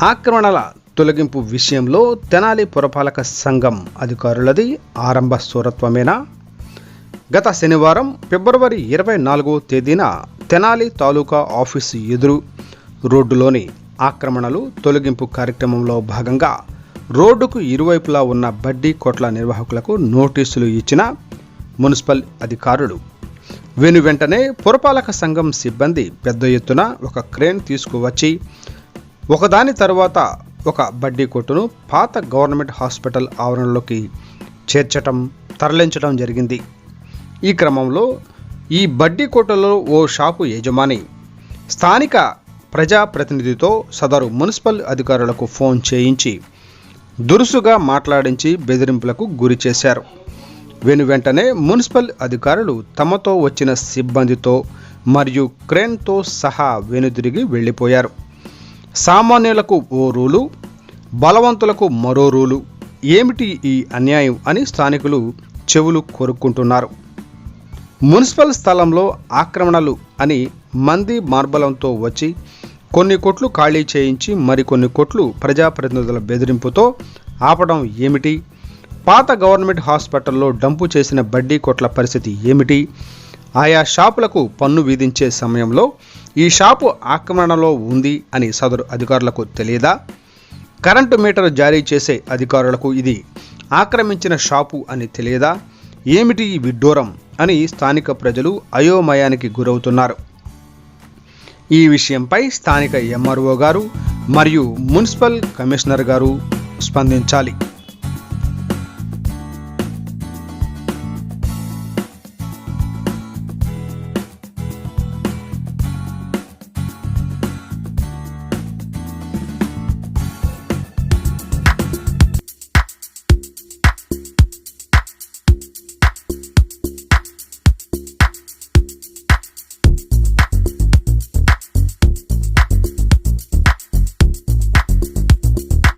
ఆక్రమణల తొలగింపు విషయంలో తెనాలి పురపాలక సంఘం అధికారులది ఆరంభ సూరత్వమేనా గత శనివారం ఫిబ్రవరి ఇరవై నాలుగో తేదీన తెనాలి తాలూకా ఆఫీసు ఎదురు రోడ్డులోని ఆక్రమణలు తొలగింపు కార్యక్రమంలో భాగంగా రోడ్డుకు ఇరువైపులా ఉన్న బడ్డీ కోట్ల నిర్వాహకులకు నోటీసులు ఇచ్చిన మున్సిపల్ అధికారులు వెను వెంటనే పురపాలక సంఘం సిబ్బంది పెద్ద ఎత్తున ఒక క్రేన్ తీసుకువచ్చి ఒకదాని తర్వాత ఒక బడ్డీ కొట్టును పాత గవర్నమెంట్ హాస్పిటల్ ఆవరణలోకి చేర్చటం తరలించడం జరిగింది. ఈ క్రమంలో ఈ బడ్డీ కొట్టులో ఓ షాపు యజమాని స్థానిక ప్రజాప్రతినిధితో సదరు మున్సిపల్ అధికారులకు ఫోన్ చేయించి దురుసుగా మాట్లాడించి బెదిరింపులకు గురి చేశారు. వెను వెంటనే మున్సిపల్ అధికారులు తమతో వచ్చిన సిబ్బందితో మరియు క్రేన్తో సహా వెనుదిరిగి వెళ్ళిపోయారు. సామాన్యులకు ఓ రూలు బలవంతులకు మరో రూలు. ఏమిటి ఈ అన్యాయం అని స్థానికులు చెవులు కొరుక్కుంటున్నారు. మున్సిపల్ స్థలంలో ఆక్రమణలు అని మంది మార్బలంతో వచ్చి కొన్ని కొట్లు ఖాళీ చేయించి మరికొన్ని కొట్లు ప్రజాప్రతినిధుల బెదిరింపుతో ఆపడం ఏమిటి? పాత గవర్నమెంట్ హాస్పిటల్లో డంపు చేసిన బడ్డీ కొట్ల పరిస్థితి ఏమిటి? ఆయా షాపులకు పన్ను విధించే సమయంలో ఈ షాపు ఆక్రమణలో ఉంది అని సదరు అధికారులకు తెలియదా? కరెంటు మీటర్ జారీ చేసే అధికారులకు ఇది ఆక్రమించిన షాపు అని తెలియదా? ఏమిటి ఈ విడ్డూరం అని స్థానిక ప్రజలు అయోమయానికి గురవుతున్నారు. ఈ విషయంపై స్థానిక ఎంఆర్ఓ గారు మరియు మున్సిపల్ కమిషనర్ గారు స్పందించాలి.